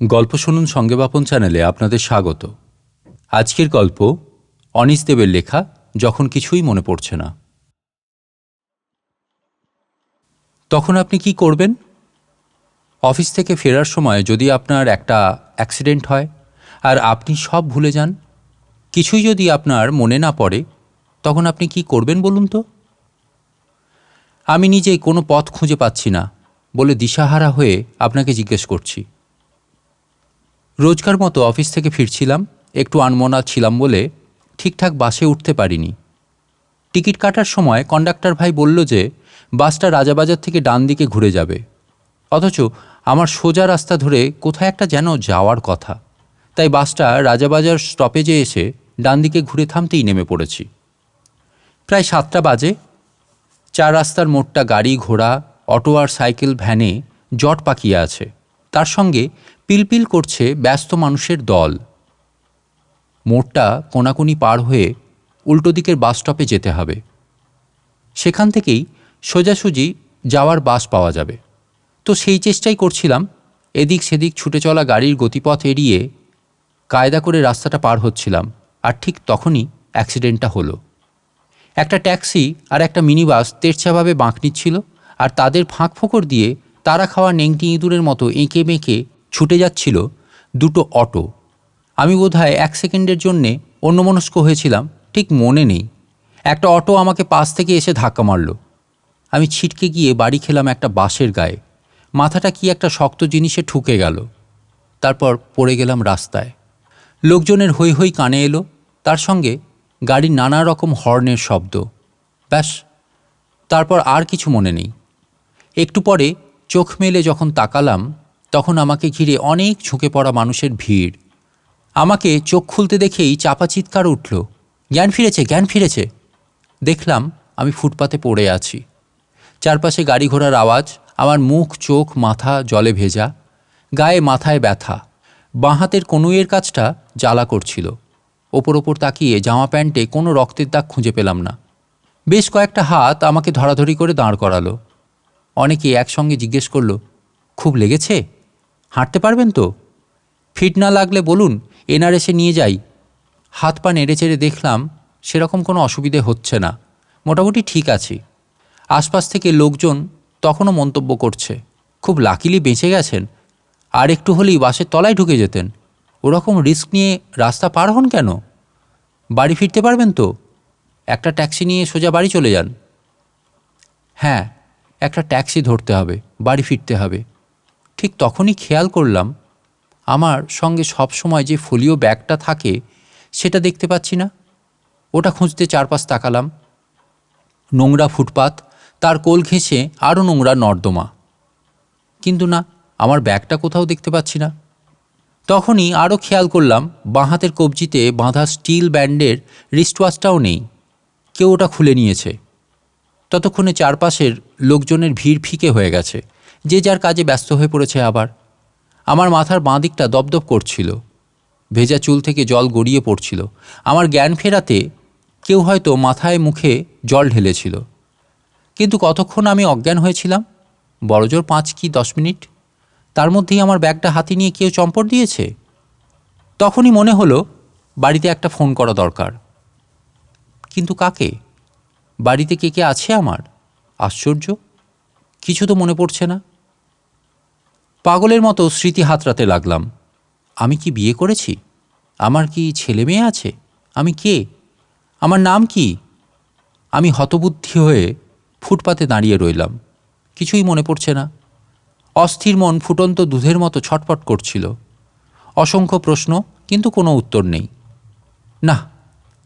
গল্প শুনুন সঙ্গে বাপন চ্যানেলে আপনাদের স্বাগত। আজকের গল্প অনিস দেবের লেখা, যখন কিছুই মনে পড়ছে না। তখন আপনি কি করবেন? অফিস থেকে ফেরার সময় যদি আপনার একটা অ্যাক্সিডেন্ট হয় আর আপনি সব ভুলে যান, কিছুই যদি আপনার মনে না পড়ে, তখন আপনি কি করবেন বলুন তো? আমি নিজেই কোনো পথ খুঁজে পাচ্ছি না বলে দিশাহারা হয়ে আপনাকে জিজ্ঞেস করছি। রোজকার মতো অফিস থেকে ফিরছিলাম, একটু আনমনা ছিলাম বলে ঠিকঠাক বাসে উঠতে পারিনি। টিকিট কাটার সময় কন্ডাক্টর ভাই বলল যে, বাসটা রাজাবাজার থেকে ডান দিকে ঘুরে যাবে। অথচ আমার সোজা রাস্তা ধরে কোথায় একটা যেন যাওয়ার কথা। তাই বাসটা রাজাবাজার স্টপেজে এসে ডান দিকে ঘুরে থামতেই নেমে পড়েছি। প্রায় সাতটা বাজে। চার রাস্তার মোটটা গাড়ি, ঘোড়া, অটো আর সাইকেল, ভ্যানে জট পাকিয়ে আছে। তার সঙ্গে পিলপিল করছে ব্যস্ত মানুষের দল। মোড়টা কোনাকুনি পার হয়ে উল্টো দিকের বাস স্টপে যেতে হবে। সেখান থেকেই সোজাসুজি যাওয়ার বাস পাওয়া যাবে। তো সেই চেষ্টাই করছিলাম এদিক সেদিক ছুটে চলা গাড়ির গতিপথ এড়িয়ে কায়দা করে রাস্তাটা পার হচ্ছিলাম, আর ঠিক তখনই অ্যাক্সিডেন্টটা হলো। একটা ট্যাক্সি আর একটা মিনি বাস তেরছাভাবে বাঁক নিচ্ছিল, আর তাদের ফাঁক ফোকর দিয়ে তারা খাওয়া নেংটি ইঁদুরের মতো এঁকে বেঁকে ছুটে যাচ্ছিল দুটো অটো। আমি বোধহয় এক সেকেন্ডের জন্যে অন্যমনস্ক হয়েছিলাম, ঠিক মনে নেই। একটা অটো আমাকে পাশ থেকে এসে ধাক্কা মারল। আমি ছিটকে গিয়ে বাড়ি খেলাম একটা বাঁশের গায়ে। মাথাটা কি একটা শক্ত জিনিসে ঠুকে গেল। তারপর পড়ে গেলাম রাস্তায়। লোকজনের হৈ হৈ কানে এলো। তার সঙ্গে গাড়ির নানা রকম হর্নের শব্দ। ব্যাস, তারপর আর কিছু মনে নেই। একটু পরে চোখ মেলে যখন তাকালাম তখন আমাকে ঘিরে অনেক ঝুঁকে পড়া মানুষের ভিড়। আমাকে চোখ খুলতে দেখেই চাপা চিৎকার উঠল। জ্ঞান ফিরেছে জ্ঞান ফিরেছে। দেখলাম আমি ফুটপাতে পড়ে আছি। চারপাশে গাড়ি ঘোড়ার আওয়াজ, আমার মুখ, চোখ, মাথা, জলে ভেজা। গায়ে মাথায় ব্যথা। বাঁ হাতের কনুইয়ের কাজটা জ্বালা করছিল। ওপর ওপর তাকিয়ে জামা প্যান্টে কোনো রক্তের দাগ খুঁজে পেলাম না। বেশ কয়েকটা হাত আমাকে ধরাধরি করে দাঁড় করালো। অনেকে একসঙ্গে জিজ্ঞেস করল, খুব লেগেছে? হাঁটতে পারবেন তো? ফিট না লাগলে বলুন এনআরএসে নিয়ে যাই। হাত পা নেড়ে চেড়ে দেখলাম, সেরকম কোনো অসুবিধে হচ্ছে না। মোটামুটি ঠিক আছি। আশপাশ থেকে লোকজন তখনও মন্তব্য করছে, খুব লাকিলি বেঁচে গেছেন। আর একটু হলেই বাসের তলায় ঢুকে যেতেন। ওরকম রিস্ক নিয়ে রাস্তা পার হন কেন? বাড়ি ফিরতে পারবেন তো? একটা ট্যাক্সি নিয়ে সোজা বাড়ি চলে যান। হ্যাঁ একটা ট্যাক্সি ধরতে হবে, বাড়ি ফিরতে হবে। ঠিক তখনই খেয়াল করলাম, আমার সঙ্গে সব সময় যে ফোলিও ব্যাগটা থাকে, সেটা দেখতে পাচ্ছি না। ওটা খুঁজতে চারপাশ তাকালাম। নোংরা ফুটপাত, তার কোল ঘেঁষে আরও নোংরা নর্দমা। কিন্তু না, আমার ব্যাগটা কোথাও দেখতে পাচ্ছি না। তখনই আরও খেয়াল করলাম, বাঁ হাতের কবজিতে বাঁধা স্টিল ব্যান্ডের রিস্টওয়াচটাও নেই। কেউ ওটা খুলে নিয়েছে। ততক্ষণে চারপাশের লোকজনের ভিড় ফিকে হয়ে গেছে। যে যার কাজে ব্যস্ত হয়ে পড়েছে আবার। আমার মাথার বাঁ দিকটা দপদপ করছিল। ভেজা চুল থেকে জল গড়িয়ে পড়ছিল। আমার জ্ঞান ফেরাতে কেউ হয়তো মাথায় মুখে জল ঢেলেছিল। কিন্তু কতক্ষণ আমি অজ্ঞান হয়েছিলাম? বড়জোর পাঁচ কি দশ মিনিট? তার মধ্যেই আমার ব্যাগটা হাতে নিয়ে কেউ চম্পট দিয়েছে? তখনই মনে হলো, বাড়িতে একটা ফোন করা দরকার। কিন্তু কাকে? বাড়িতে কে কে আছে আমার? আশ্চর্য। কিছু তো মনে পড়ছে না। পাগলের মতো স্মৃতি হাতড়াতে লাগলাম। আমি কি বিয়ে করেছি? আমার কি ছেলে মেয়ে আছে? আমি কে? আমার নাম কি? আমি হতবুদ্ধি হয়ে ফুটপাতে দাঁড়িয়ে রইলাম। কিছুই মনে পড়ছে না। অস্থির মন ফুটন্ত দুধের মতো ছটপট করছিল। অসংখ্য প্রশ্ন, কিন্তু কোনো উত্তর নেই। না,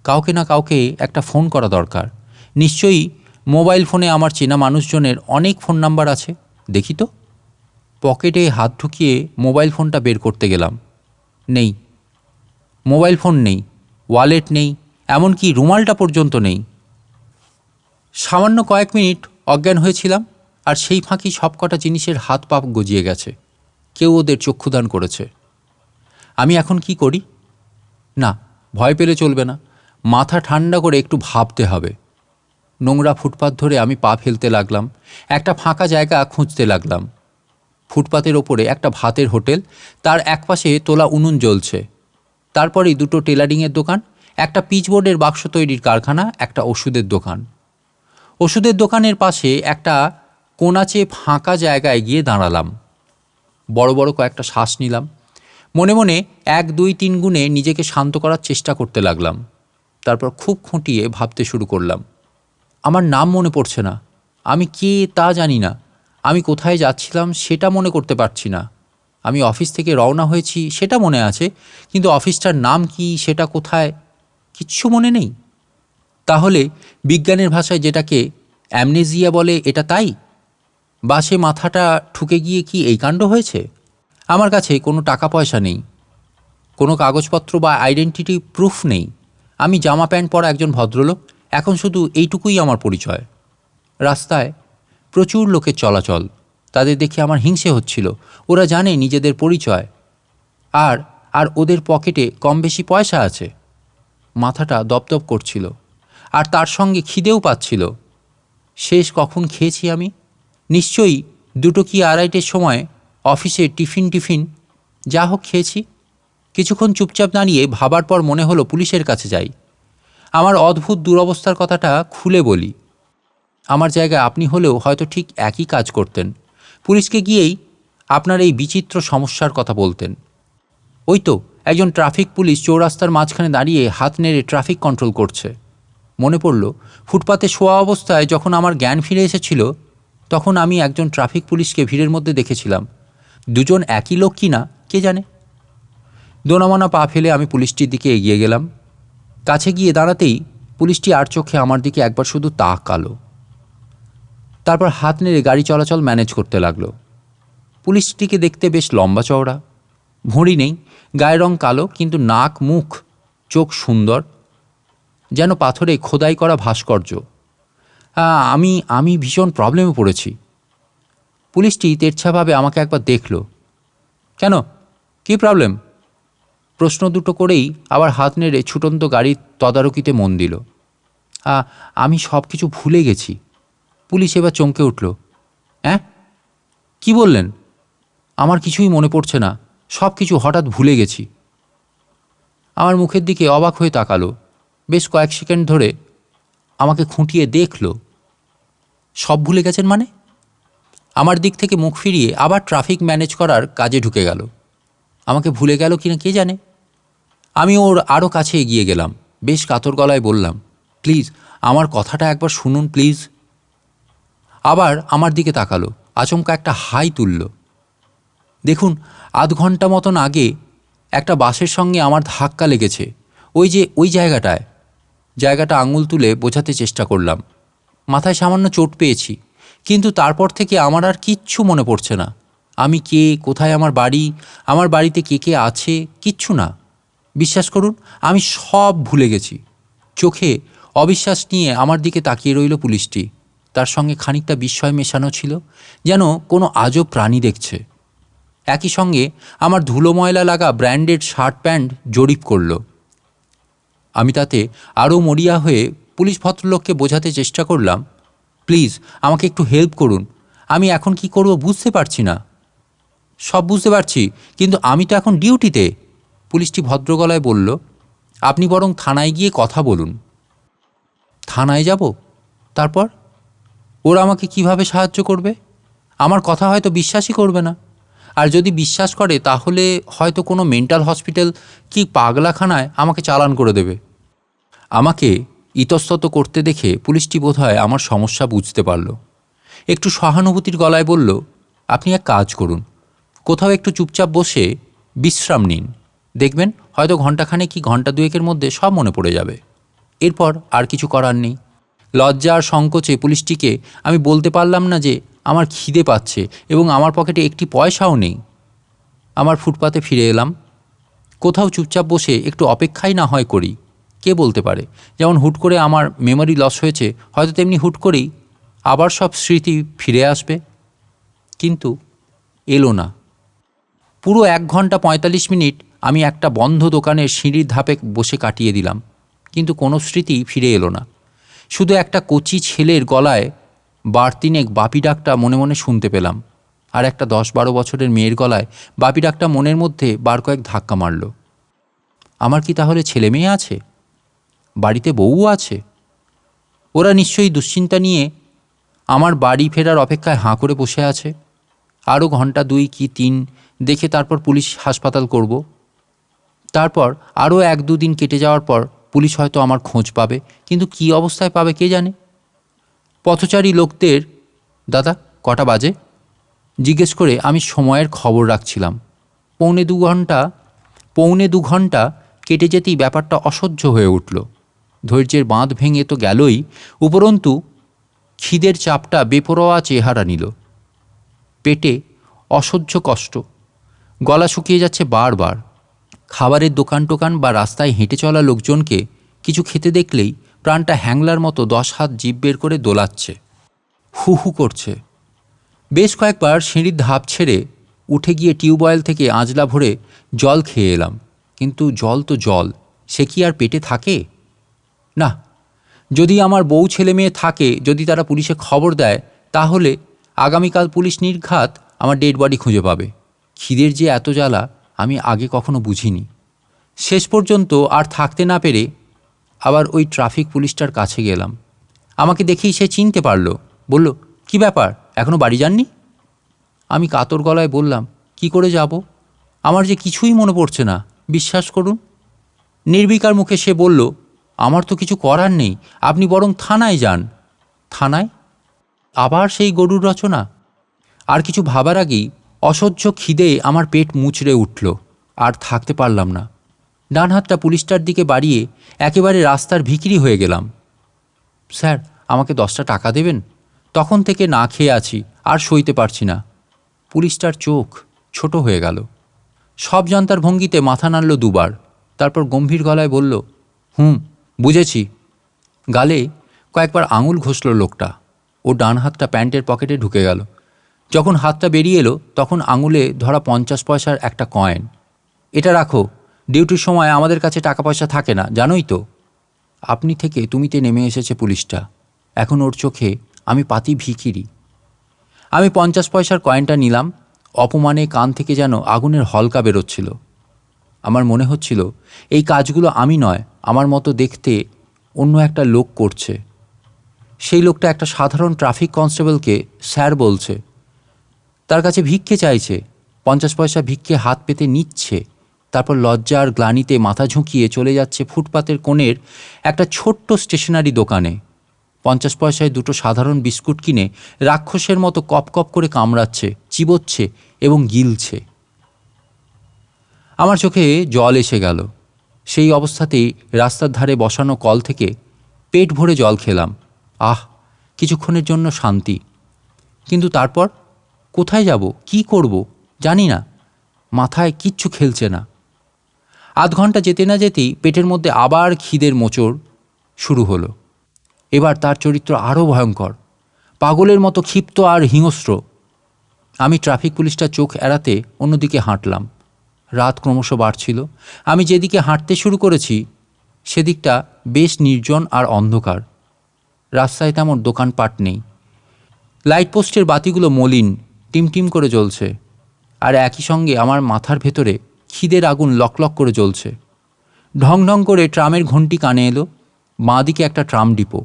কাউকে না কাউকে একটা ফোন করা দরকার। নিশ্চয়ই মোবাইল ফোনে আমার চেনা মানুষজনের অনেক ফোন নাম্বার আছে। দেখি তো। পকেটে হাত ঢুকিয়ে মোবাইল ফোনটা বের করতে গেলাম। নেই। মোবাইল ফোন নেই, ওয়ালেট নেই, এমনকি রুমালটা পর্যন্ত নেই। সামান্য কয়েক মিনিট অজ্ঞান হয়েছিলাম আর সেই ফাঁকি সবকটা জিনিসের হাত পা গজিয়ে গেছে। কেউ ওদের চক্ষুদান করেছে। আমি এখন কি করি? না, ভয় পেলে চলবে না। মাথা ঠান্ডা করে একটু ভাবতে হবে। নোংরা ফুটপাত ধরে আমি পা ফেলতে লাগলাম। একটা ফাঁকা জায়গা খুঁজতে লাগলাম। ফুটপাতের ওপরে একটা ভাতের হোটেল, তার একপাশে তোলা উনুন জ্বলছে। তারপরেই দুটো টেলারিংয়ের দোকান, একটা পিচবোর্ডের বাক্স তৈরির কারখানা, একটা ওষুধের দোকান। ওষুধের দোকানের পাশে একটা কোনাচে ফাঁকা জায়গায় গিয়ে দাঁড়ালাম। বড় বড় কয়েকটা শ্বাস নিলাম। মনে মনে এক, দুই, তিন গুণে নিজেকে শান্ত করার চেষ্টা করতে লাগলাম। তারপর খুব খুঁটিয়ে ভাবতে শুরু করলাম। আমার নাম মনে পড়ছে না। আমি কে তা জানি না। আমি কোথায় যাচ্ছিলাম সেটা মনে করতে পারছি না। আমি অফিস থেকে রওনা হয়েছি, সেটা মনে আছে, কিন্তু অফিসটার নাম কি, সেটা কোথায়, কিচ্ছু মনে নেই। তাহলে বিজ্ঞানের ভাষায় যেটাকে অ্যামনেজিয়া বলে, এটা তাই? বাসে মাথাটা ঠুকে গিয়ে কি এই কাণ্ড হয়েছে? আমার কাছে কোনো টাকা পয়সা নেই, কোনো কাগজপত্র বা আইডেন্টিটি প্রুফ নেই। আমি জামা প্যান্ট পরা একজন ভদ্রলোক, এখন শুধু এইটুকুই আমার পরিচয়। রাস্তায় প্রচুর লোকের চলাচল। তাদের দেখে আমার হিংসে হচ্ছিল। ওরা জানে নিজেদের পরিচয়। আর আর ওদের পকেটে কম বেশি পয়সা আছে। মাথাটা দপদপ করছিল। আর তার সঙ্গে খিদেও পাচ্ছিল। শেষ কখন খেয়েছি আমি? নিশ্চয়ই দুটো কি আড়াইটের সময় অফিসে টিফিন টিফিন। যা হোক খেয়েছি। কিছুক্ষণ চুপচাপ দাঁড়িয়ে ভাবার পর মনে হলো পুলিশের কাছে যাই। আমার অদ্ভুত দুরবস্থার কথাটা খুলে বলি। আমার জায়গায় আপনি হলেও হয়তো ঠিক একই কাজ করতেন। পুলিশকে গিয়েই আপনার এই বিচিত্র সমস্যার কথা বলতেন। ওই তো, একজন ট্রাফিক পুলিশ চৌরাস্তার মাঝখানে দাঁড়িয়ে হাত নেড়ে ট্রাফিক কন্ট্রোল করছে। মনে পড়ল, ফুটপাতে শোয়া অবস্থায় যখন আমার জ্ঞান ফিরে এসেছিল, তখন আমি একজন ট্রাফিক পুলিশকে ভিড়ের মধ্যে দেখেছিলাম। দুজন একই লোক কি না, কে জানে? দোনামনা পা ফেলে আমি পুলিশটির দিকে এগিয়ে গেলাম। কাছে গিয়ে দাঁড়াতেই পুলিশটি আর চোখে আমার দিকে একবার শুধু তাকালো। তারপর হাত নেড়ে গাড়ি চলাচল ম্যানেজ করতে লাগল। পুলিশটিকে দেখতে বেশ লম্বা চওড়া। ভুঁড়ি নেই, গায়ের রং কালো, কিন্তু নাক, মুখ, চোখ সুন্দর, যেন পাথরে খোদাই করা ভাস্কর্য। আমি আমি ভীষণ প্রবলেমে পড়েছি। পুলিশটি তেরছাভাবে আমাকে একবার দেখল। কেন? কী প্রবলেম প্রশ্ন দুটো করেই আবার হাত নেড়ে ছুটন্ত গাড়ির তদারকিতে মন দিল। আমি সব কিছু ভুলে গেছি। পুলিশ এবার চমকে উঠল। হ্যাঁ কি বললেন? আমার কিছুই মনে পড়ছে না। সব কিছু হঠাৎ ভুলে গেছি। আমার মুখের দিকে অবাক হয়ে তাকালো। বেশ কয়েক সেকেন্ড ধরে আমাকে খুঁটিয়ে দেখল। সব ভুলে গেছেন মানে? আমার দিক থেকে মুখ ফিরিয়ে আবার ট্রাফিক ম্যানেজ করার কাজে ঢুকে গেল। আমাকে ভুলে গেল কিনা কে জানে? আমি ওর আরও কাছে এগিয়ে গেলাম। বেশ কাতর গলায় বললাম, প্লিজ, আমার কথাটা একবার শুনুন, প্লিজ। আবার আমার দিকে তাকালো, আচমকা একটা হাই তুলল। দেখুন, আধ ঘণ্টা মতন আগে একটা বাসের সঙ্গে আমার ধাক্কা লেগেছে, ওই যে, ওই জায়গাটায়। জায়গাটা আঙুল তুলে বোঝাতে চেষ্টা করলাম। মাথায় সামান্য চোট পেয়েছি, কিন্তু তারপর থেকে আমার আর কিচ্ছু মনে পড়ছে না। আমি কে, কোথায় আমার বাড়ি, আমার বাড়িতে কে কে আছে, কিচ্ছু না। বিশ্বাস করুন, আমি সব ভুলে গেছি। চোখে অবিশ্বাস নিয়ে আমার দিকে তাকিয়ে রইল পুলিশটি। তার সঙ্গে খানিকটা বিস্ময় মেশানো ছিল, যেন কোনো আজব প্রাণী দেখছে। একই সঙ্গে আমার ধুলো ময়লা লাগা ব্র্যান্ডেড শার্ট প্যান্ট জরিপ করল। আমি তাতে আরও মরিয়া হয়ে পুলিশ ভদ্রলোককে বোঝাতে চেষ্টা করলাম, প্লিজ, আমাকে একটু হেল্প করুন। আমি এখন কি করব বুঝতে পারছি না। সব বুঝতে পারছি, কিন্তু আমি তো এখন ডিউটিতে। পুলিশটি ভদ্রগলায় বলল, আপনি বরং থানায় গিয়ে কথা বলুন। থানায় যাব? তারপর? ওরা আমাকে কীভাবে সাহায্য করবে? আমার কথা হয়তো বিশ্বাসই করবে না। আর যদি বিশ্বাস করে, তাহলে হয়তো কোনো মেন্টাল হসপিটাল কি পাগলাখানায় আমাকে চালান করে দেবে। আমাকে ইতস্তত করতে দেখে পুলিশটি বোধহয় আমার সমস্যা বুঝতে পারল। একটু সহানুভূতির গলায় বলল, আপনি এক কাজ করুন। কোথাও একটু চুপচাপ বসে বিশ্রাম নিন। দেখবেন হয়তো ঘন্টাখানে কি ঘণ্টা দুয়েকের মধ্যে সব মনে পড়ে যাবে। এরপর আর কিছু করার নেই। লজ্জা আর সংকোচে পুলিশটিকে আমি বলতে পারলাম না যে আমার খিদে পাচ্ছে এবং আমার পকেটে একটি পয়সাও নেই। আমার ফুটপাতে ফিরে এলাম। কোথাও চুপচাপ বসে একটু অপেক্ষাই না হয় করি। কে বলতে পারে? যেমন হুট করে আমার মেমোরি লস হয়েছে, হয়তো তেমনি হুট করেই আবার সব স্মৃতি ফিরে আসবে। কিন্তু এলো না। পুরো এক ঘণ্টা পঁয়তাল্লিশ মিনিট আমি একটা বন্ধ দোকানের সিঁড়ির ধাপে বসে কাটিয়ে দিলাম, কিন্তু কোনো স্মৃতি ফিরে এলো না। শুধু একটা কচি ছেলের গলায় বারতিনেক বাপি ডাকটা মনে মনে শুনতে পেলাম। আর একটা দশ বারো বছরের মেয়ের গলায় বাপি ডাকটা মনের মধ্যে বার কয়েক ধাক্কা মারল। আমার কি তাহলে ছেলে মেয়ে আছে? বাড়িতে বউও আছে? ওরা নিশ্চয়ই দুশ্চিন্তা নিয়ে আমার বাড়ি ফেরার অপেক্ষায় হাঁ করে বসে আছে। আরও ঘণ্টা দুই কি তিন দেখে তারপর পুলিশ হাসপাতাল করব। তারপর আরও এক দুদিন কেটে যাওয়ার পর পুলিশ হয়তো আমার খোঁজ পাবে, কিন্তু কি অবস্থায় পাবে কে জানে? পথচারী লোকদের, দাদা, কটা বাজে? জিজ্ঞেস করে আমি সময়ের খবর রাখছিলাম। পৌনে দু ঘণ্টা, পৌনে দু ঘণ্টা কেটে যেতেই ব্যাপারটা অসহ্য হয়ে উঠল। ধৈর্যের বাঁধ ভেঙে তো গেলই, উপরন্তু খিদের চাপটা বেপরোয়া চেহারা নিল। পেটে অসহ্য কষ্ট, গলা শুকিয়ে যাচ্ছে বারবার। খাবারের দোকান টোকান বা রাস্তায় হেঁটে চলা লোকজনকে কিছু খেতে দেখলেই প্রাণটা হ্যাংলার মতো দশ হাত জিভ বের করে দোলাচ্ছে। হু হু করছে। বেশ কয়েকবার সিঁড়ির ধাপ ছেড়ে উঠে গিয়ে টিউবওয়েল থেকে আঁজলা ভরে জল খেয়ে এলাম। কিন্তু জল তো জল, সে কি আর পেটে থাকে? না, যদি আমার বউ ছেলে মেয়ে থাকে, যদি তারা পুলিশে খবর দেয়, তাহলে আগামীকাল পুলিশ নির্ঘাত আমার ডেড বডি খুঁজে পাবে। খিদের যে এত জ্বালা আমি আগে কখনো বুঝিনি। শেষ পর্যন্ত আর থাকতে না পেরে আবার ওই ট্রাফিক পুলিশটার কাছে গেলাম। আমাকে দেখেই সে চিনতে পারল। বলল, কি ব্যাপার? এখনও বাড়ি যাননি? আমি কাতর গলায় বললাম, কি করে যাব? আমার যে কিছুই মনে পড়ছে না। বিশ্বাস করুন। নির্বিকার মুখে সে বলল, আমার তো কিছু করার নেই। আপনি বরং থানায় যান। থানায়? আবার সেই গরুর রচনা? আর কিছু ভাবার আগেই অসহ্য খিদে আমার পেট মুচড়ে উঠল, আর থাকতে পারলাম না। ডান হাতটা পুলিশটার দিকে বাড়িয়ে একেবারে রাস্তার ভিকিরি হয়ে গেলাম। স্যার, আমাকে দশটা টাকা দেবেন? তখন থেকে না খেয়ে আছি, আর সইতে পারছি না। পুলিশটার চোখ ছোট হয়ে গেল। সব জানতার ভঙ্গিতে মাথা নাড়ল দুবার, তারপর গম্ভীর গলায় বলল, হুম, বুঝেছি। গালে কয়েকবার আঙুল ঘষল লোকটা। ও ডান হাতটা প্যান্টের পকেটে ঢুকে গেল। যখন হাতটা বেরিয়ে এলো, তখন আঙুলে ধরা পঞ্চাশ পয়সার একটা কয়েন। এটা রাখো, ডিউটির সময় আমাদের কাছে টাকা পয়সা থাকে না, জানোই তো। আপনি থেকে তুমিতে নেমে এসেছে পুলিশটা। এখন ওর চোখে আমি পাতি ভিখিরি। আমি পঞ্চাশ পয়সার কয়েনটা নিলাম, অপমানে কান থেকে যেন আগুনের হলকা বেরোচ্ছিল। আমার মনে হচ্ছিল, এই কাজগুলো আমি নয়, আমার মতো দেখতে অন্য একটা লোক করছে। সেই লোকটা একটা সাধারণ ট্রাফিক কনস্টেবলকে স্যার বলছে। তার কাছে ভিক্ষে চাইছে। পঞ্চাশ পয়সা ভিক্ষে হাত পেতে নিচ্ছে। তারপর লজ্জা আর গ্লানিতে মাথা ঝুঁকিয়ে চলে যাচ্ছে ফুটপাতের কোণের একটা ছোট্ট স্টেশনারি দোকানে। পঞ্চাশ পয়সায় দুটো সাধারণ বিস্কুট কিনে রাক্ষসের মতো কপ কপ করে কামড়াচ্ছে, চিবোচ্ছে এবং গিলছে। আমার চোখে জল এসে গেল। সেই অবস্থাতেই রাস্তার ধারে বসানো কল থেকে পেট ভরে জল খেলাম। আহ, কিছুক্ষণের জন্য শান্তি। কিন্তু তারপর কোথায় যাব? কি করব? জানি না। মাথায় কিচ্ছু খেলছে না। আধ ঘণ্টা যেতে না যেতেই পেটের মধ্যে আবার খিদের মোচড় শুরু হলো। এবার তার চরিত্র আরও ভয়ঙ্কর। পাগলের মতো ক্ষিপ্ত আর হিংস্র। আমি ট্রাফিক পুলিশটা চোখ এড়াতে অন্যদিকে হাঁটলাম। রাত ক্রমশ বাড়ছিল। আমি যেদিকে হাঁটতে শুরু করেছি, সেদিকটা বেশ নির্জন আর অন্ধকার। রাস্তায় তেমন দোকানপাট নেই। লাইট পোস্টের বাতিগুলো মলিন। টিমটিম করে জ্বলছে। আর একই সঙ্গে আমার মাথার ভেতরে খিদের আগুন লকলক করে জ্বলছে। ঢং ঢং করে ট্রামের ঘন্টি কানে এলো বাঁ দিকে একটা ট্রাম ডিপো।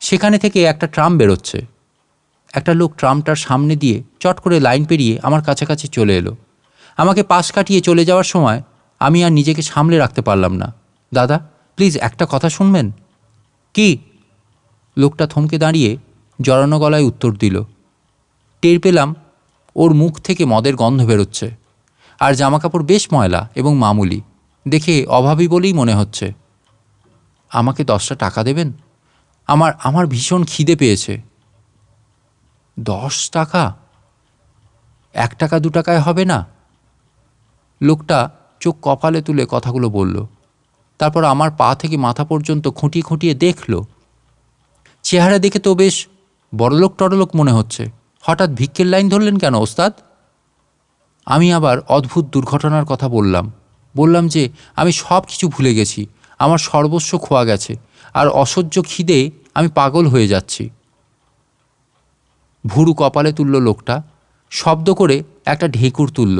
সেখানে থেকে একটা ট্রাম বেরোচ্ছে। একটা লোক ট্রামটার সামনে দিয়ে চট করে লাইন পেরিয়ে আমার কাছাকাছি চলে এলো। আমাকে পাশ কাটিয়ে চলে যাওয়ার সময় আমি আর নিজেকে সামলে রাখতে পারলাম না। দাদা, প্লিজ একটা কথা শুনবেন? কি? লোকটা থমকে দাঁড়িয়ে জড়ানো গলায় উত্তর দিল। টের পেলাম ওর মুখ থেকে মদের গন্ধ বেরোচ্ছে। আর জামাকাপড় বেশ ময়লা এবং মামুলি। দেখে অভাবী বলেই মনে হচ্ছে। আমাকে দশটা টাকা দেবেন? আমার আমার ভীষণ খিদে পেয়েছে। দশ টাকা? এক টাকা, দু টাকায় হবে না? লোকটা চোখ কপালে তুলে কথাগুলো বলল। তারপর আমার পা থেকে মাথা পর্যন্ত খুঁটিয়ে খুঁটিয়ে দেখল। চেহারা দেখে তো বেশ বড়লোক টড়লোক মনে হচ্ছে। হঠাৎ ভিক্ষের লাইন ধরলেন কেন, ওস্তাদ? আমি আবার অদ্ভুত দুর্ঘটনার কথা বললাম। বললাম যে, আমি সব কিছু ভুলে গেছি, আমার সর্বস্ব খোয়া গেছে, আর অসহ্য খিদে আমি পাগল হয়ে যাচ্ছি। ভুরু কপালে তুলল লোকটা, শব্দ করে একটা ঢেকুর তুলল।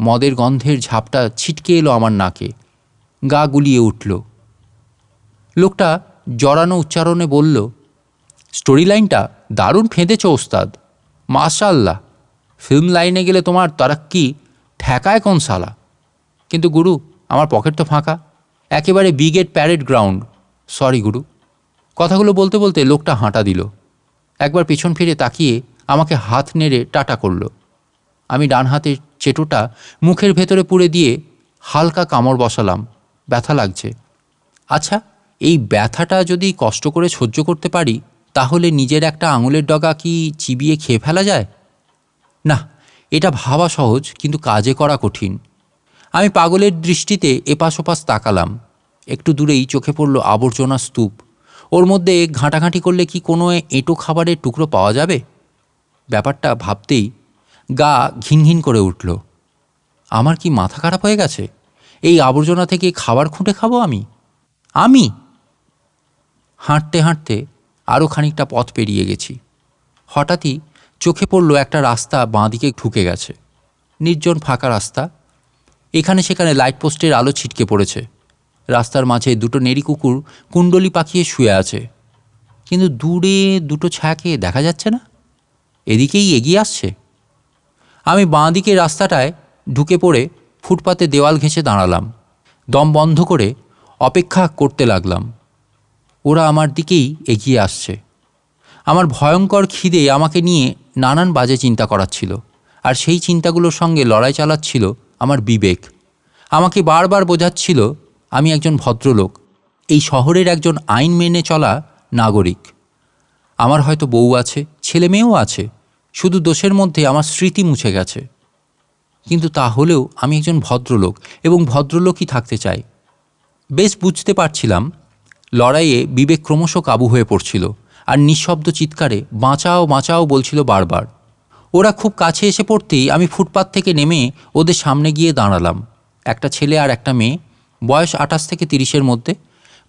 মদের গন্ধের ঝাপটা ছিটকে এলো আমার নাকে, গা গুলিয়ে উঠল। লোকটা জড়ানো উচ্চারণে বলল স্টোরি লাইনটা দারুণ ফেঁদেছ, ওস্তাদ। মাশাল্লাহ ফিল্ম লাইনে গেলে তোমার তারাক্কি ঠেকায় কোন সালা কিন্তু গুরু, আমার পকেট তো ফাঁকা। একেবারে বিগেট প্যারেড গ্রাউন্ড সরি গুরু। কথাগুলো বলতে বলতে লোকটা হাঁটা দিল। একবার পেছন ফিরে তাকিয়ে আমাকে হাত নেড়ে টাটা করল। আমি ডান হাতের চেটোটা মুখের ভেতরে পুড়ে দিয়ে হালকা কামড় বসালাম। ব্যথা লাগছে। আচ্ছা এই ব্যথাটা যদি কষ্ট করে সহ্য করতে পারি তাহলে নিজের একটা আঙুলের ডগা কি চিবিয়ে খেয়ে ফেলা যায়? না, এটা ভাবা সহজ, কিন্তু কাজে করা কঠিন। আমি পাগলের দৃষ্টিতে এপাশ ওপাশ তাকালাম। একটু দূরেই চোখে পড়ল আবর্জনা স্তূপ। ওর মধ্যে ঘাঁটাঘাঁটি করলে কি কোনো এঁটো খাবারের টুকরো পাওয়া যাবে? ব্যাপারটা ভাবতেই গা ঘিনঘিন করে উঠল। আমার কি মাথা খারাপ হয়ে গেছে? এই আবর্জনা থেকে খাবার খুঁটে খাব আমি? আমি? হাঁটতে হাঁটতে আরও খানিকটা পথ পেরিয়ে গেছি। হঠাৎই চোখে পড়ল একটা রাস্তা বাঁদিকে ঢুকে গেছে। নির্জন ফাঁকা রাস্তা। এখানে সেখানে লাইট পোস্টের আলো ছিটকে পড়েছে। রাস্তার মাঝে দুটো নেড়ি কুকুর কুণ্ডলি পাকিয়ে শুয়ে আছে। কিন্তু দূরে দুটো ছায়াকে দেখা যাচ্ছে না? এদিকেই এগিয়ে আসছে? আমি বাঁ দিকে রাস্তাটায় ঢুকে পড়ে ফুটপাতে দেওয়াল ঘেঁষে দাঁড়ালাম। দম বন্ধ করে অপেক্ষা করতে লাগলাম। ওরা আমার দিকেই এগিয়ে আসছে। আমার ভয়ঙ্কর খিদে আমাকে নিয়ে নানান বাজে চিন্তা করাচ্ছিল, আর সেই চিন্তাগুলোর সঙ্গে লড়াই চালাচ্ছিল আমার বিবেক। আমাকে বারবার বোঝাচ্ছিল, আমি একজন ভদ্রলোক। এই শহরের একজন আইন মেনে চলা নাগরিক। আমার হয়তো বউ আছে, ছেলে মেয়েও আছে, শুধু দোষের মধ্যে আমার স্মৃতি মুছে গেছে। কিন্তু তাহলেও আমি একজন ভদ্রলোক এবং ভদ্রলোকই থাকতে চাই। বেশ বুঝতে পারছিলাম লড়াইয়ে বিবেক ক্রমশ কাবু হয়ে পড়ছিল আর নিঃশব্দ চিৎকারে বাঁচাও বাঁচাও বলছিল বারবার। ওরা খুব কাছে এসে পড়তেই আমি ফুটপাত থেকে নেমে ওদের সামনে গিয়ে দাঁড়ালাম। একটা ছেলে আর একটা মেয়ে, বয়স আঠাশ থেকে তিরিশের মধ্যে,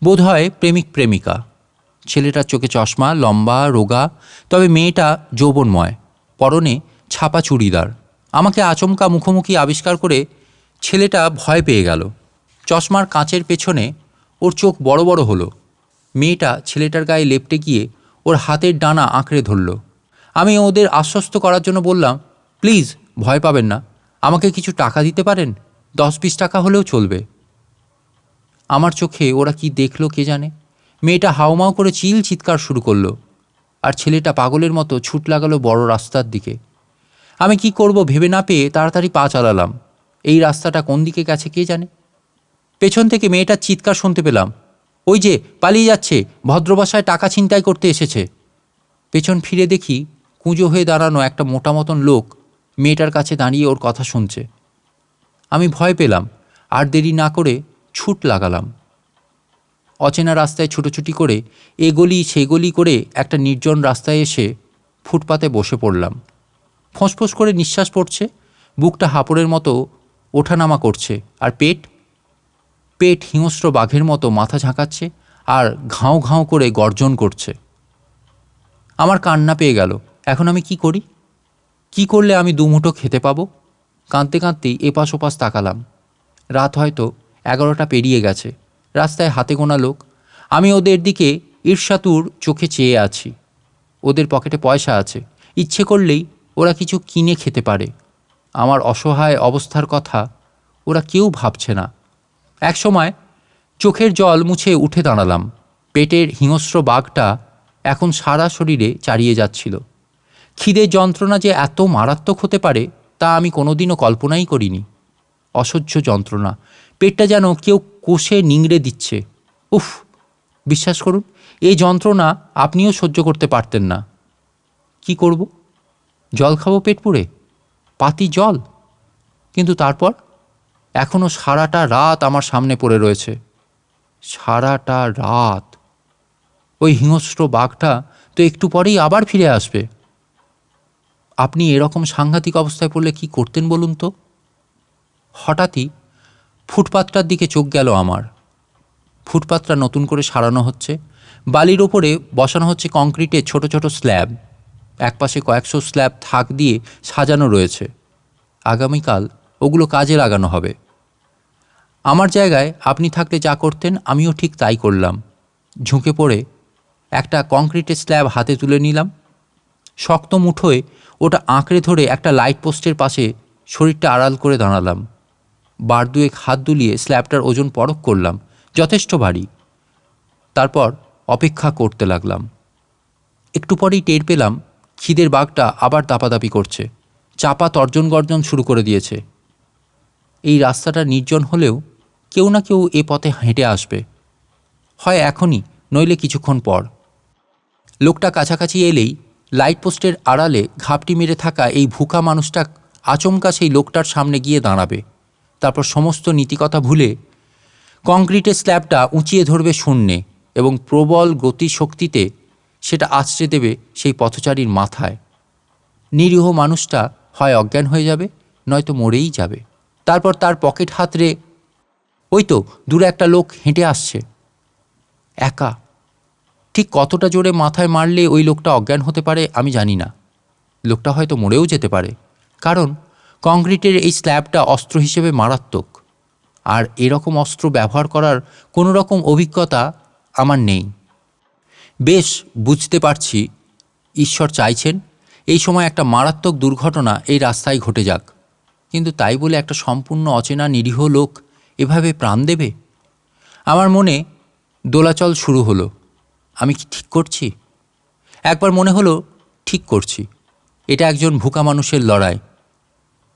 বোধহয় প্রেমিক প্রেমিকা। ছেলেটার চোখে চশমা, লম্বা, রোগা, তবে মেয়েটা যৌবনময়, পরনে ছাপা চুড়িদার। আমাকে আচমকা মুখোমুখি আবিষ্কার করে ছেলেটা ভয় পেয়ে গেল। চশমার কাঁচের পেছনে ওর চোখ বড় বড় হলো। মেয়েটা ছেলেটার গায়ে লেপটে গিয়ে ওর হাতের ডানা আঁকড়ে ধরল। আমি ওদের আশ্বস্ত করার জন্য বললাম, প্লিজ, ভয় পাবেন না। আমাকে কিছু টাকা দিতে পারেন? দশ বিশ টাকা হলেও চলবে। আমার চোখে ওরা কি দেখল কে জানে? মেয়েটা হাউমাউ করে চিল চিৎকার শুরু করল, আর ছেলেটা পাগলের মতো ছুট লাগালো বড় রাস্তার দিকে। আমি কি করব ভেবে না পেয়ে তাড়াতাড়ি পা চালালাম। এই রাস্তাটা কোন দিকে গেছে কে জানে? পেছন থেকে মেয়েটার চিৎকার শুনতে পেলাম। ওই যে পালিয়ে যাচ্ছে ভদ্রবাসায় টাকা ছিনতাই করতে এসেছে। পেছন ফিরে দেখি কুঁজো হয়ে দাঁড়ানো একটা মোটা মতন লোক মেয়েটার কাছে দাঁড়িয়ে ওর কথা শুনছে। আমি ভয় পেলাম, আর দেরি না করে ছুট লাগালাম। অচেনা রাস্তায় ছুটোছুটি করে এ গলি সে গলি করে একটা নির্জন রাস্তায় এসে ফুটপাতে বসে পড়লাম। ফোঁসফোঁস করে নিঃশ্বাস পড়ছে, বুকটা হাঁপড়ের মতো ওঠানামা করছে, আর পেট পেট হিংস্র বাঘের মতো মাথা ঝাঁকাচ্ছে আর ঘাও ঘাও করে গর্জন করছে। আমার কান্না পেয়ে গেল। এখন আমি কি করি? কি করলে আমি দুমুঠো খেতে পাবো? কাঁদতে কাঁদতেই এপাশ ওপাশ তাকালাম। রাত হয়তো এগারোটা পেরিয়ে গেছে। রাস্তায় হাতে গোনা লোক। আমি ওদের দিকে ঈর্ষাতুর চোখে চেয়ে আছি। ওদের পকেটে পয়সা আছে। ইচ্ছে করলেই ওরা কিছু কিনে খেতে পারে। আমার অসহায় অবস্থার কথা ওরা কেউ ভাবছে না। একসময় চোখের জল মুছে উঠে দাঁড়ালাম। পেটের হিংস্র বাঘটা এখন সারা শরীরে চারিয়ে যাচ্ছিল। খিদের যন্ত্রণা যে এত মারাত্মক হতে পারে, তা আমি কোনোদিনও কল্পনাই করিনি। অসহ্য যন্ত্রণা। পেটটা যেন কেউ কোষে নিংড়ে দিচ্ছে। উফ, বিশ্বাস করুন, এই যন্ত্রণা আপনিও সহ্য করতে পারতেন না। কি করব? জল খাব পেট পুড়ে? পাতি জল? কিন্তু তারপর? এখনও সারাটা রাত আমার সামনে পড়ে রয়েছে। সারাটা রাত। ওই হিংস্র বাঘটা তো একটু পরেই আবার ফিরে আসবে। আপনি এরকম সাংঘাতিক অবস্থায় পড়লে কি করতেন বলুন তো? হঠাৎই ফুটপাতটার দিকে চোখ গেল আমার। ফুটপাতটা নতুন করে সারানো হচ্ছে। বালির ওপরে বসানো হচ্ছে কংক্রিটের ছোট ছোট স্ল্যাব। একপাশে কয়েকশো স্ল্যাব থাক দিয়ে সাজানো রয়েছে। আগামীকাল ওগুলো কাজে লাগানো হবে। আমার জায়গায় আপনি থাকলে যা করতেন, আমিও ঠিক তাই করলাম। ঝুঁকে পড়ে একটা কংক্রিটের স্ল্যাব হাতে তুলে নিলাম। শক্ত মুঠোয় ওটা আঁকড়ে ধরে একটা লাইট পোস্টের পাশে শরীরটা আড়াল করে দাঁড়ালাম। বার দুয়েক হাত দুলিয়ে স্ল্যাবটার ওজন পরখ করলাম। যথেষ্ট ভারী। তারপর অপেক্ষা করতে লাগলাম। একটু পরেই টের পেলাম, খিদের বাঘটা আবার দাপাদাপি করছে। চাপা তর্জন গর্জন শুরু করে দিয়েছে। এই রাস্তাটা নির্জন হলেও কেউ না কেউ এ পথে হেঁটে আসবে। হয় এখনই, নইলে কিছুক্ষণ পর। লোকটা কাছাকাছি এলেই লাইট পোস্টের আড়ালে ঘাপটি মেরে থাকা এই ভুকা মানুষটা আচমকা সেই লোকটার সামনে গিয়ে দাঁড়াবে। তারপর সমস্ত নীতিকথা ভুলে কংক্রিটের স্ল্যাবটা উঁচিয়ে ধরবে শূন্যে এবং প্রবল গতিশক্তিতে সেটা আছড়ে দেবে সেই পথচারীর মাথায়। নিরীহ মানুষটা হয় অজ্ঞান হয়ে যাবে, নয়তো মরেই যাবে। তারপর তার পকেট হাতড়ে ওই তো দূরে একটা লোক হেঁটে আসছে। একা। ঠিক কতটা জোরে মাথায় মারলে ওই লোকটা অজ্ঞান হতে পারে আমি জানি না। লোকটা হয়তো মরেও যেতে পারে। কারণ কংক্রিটের এই স্ল্যাবটা অস্ত্র হিসেবে মারাত্মক। আর এরকম অস্ত্র ব্যবহার করার কোনো রকম অভিজ্ঞতা আমার নেই। বেশ, বুঝতে পারছি। ঈশ্বর চাইছেন এই সময় একটা মারাত্মক দুর্ঘটনা এই রাস্তায় ঘটে যাক। কিন্তু তাই বলে একটা সম্পূর্ণ অচেনা নিরীহ লোক এভাবে প্রাণ দেবে? আমার মনে দোলাচল শুরু হলো। আমি কি ঠিক করছি? একবার মনে হলো, ঠিক করছি। এটা একজন ভুকা মানুষের লড়াই।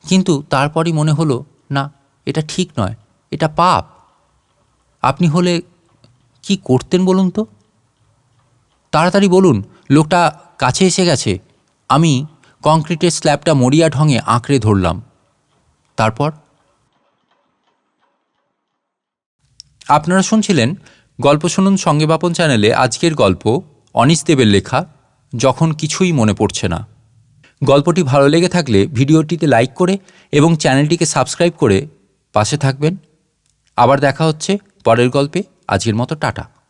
কিন্তু তারপরই মনে হলো, না, এটা ঠিক নয়, এটা পাপ। আপনি হলে কি করতেন বলুন তো? তাড়াতাড়ি বলুন, লোকটা কাছে এসে গেছে। আমি কংক্রিটের স্ল্যাবটা মরিয়া ঢঙে আঁকড়ে ধরলাম। তারপর? আপনারা শুনছিলেন গল্প শুনুন সঙ্গে বাপন চ্যানেলে আজকের গল্প অনিশ দেবের লেখা, যখন কিছুই মনে পড়ছে না। গল্পটি ভালো লেগে থাকলে ভিডিওটিতে লাইক করে এবং চ্যানেলটিকে সাবস্ক্রাইব করে পাশে থাকবেন। আবার দেখা হচ্ছে পরের গল্পে। আজকের মতো টাটা।